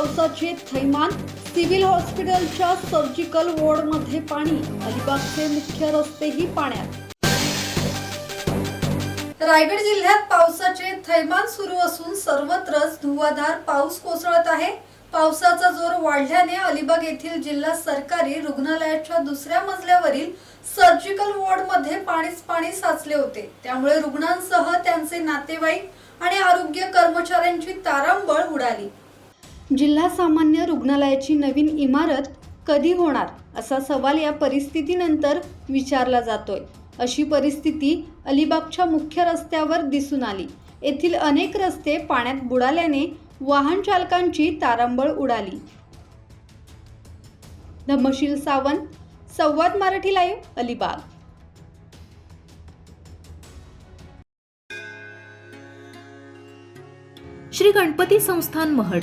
पावसाचे थैमान सिव्हिल हॉस्पिटलच्या सर्जिकल वॉर्डमध्ये पाणी अलिबागचे मुख्य रस्तेही पाण्यात. रायगड जिल्ह्यात पावसाचे थैमान सुरू असून सर्वत्रच धुवाधार पाऊस कोसळत आहे. पावसाचा जोर वाढल्याने अलिबाग येथील जिल्हा सरकारी रुग्णालयाच्या दुसऱ्या मजल्यावरील सर्जिकल वॉर्डमध्ये पाणीच पाणी साचले होते. त्यामुळे रुग्णांसह त्यांचे नातेवाईक आणि आरोग्य कर्मचाऱ्यांची तारांबळ उडाली. जिल्हा सामान्य रुग्णालयाची नवीन इमारत कधी होणार असा सवाल या परिस्थितीनंतर विचारला जातोय. अशी परिस्थिती अलिबागच्या मुख्य रस्त्यावर दिसून आली. येथील अनेक रस्ते पाण्यात बुडाल्याने वाहन चालकांची तारांबळ उडाली. धमशील सावंत संवाद मराठी लाईव्ह अलिबाग. श्री गणपती संस्थान महड.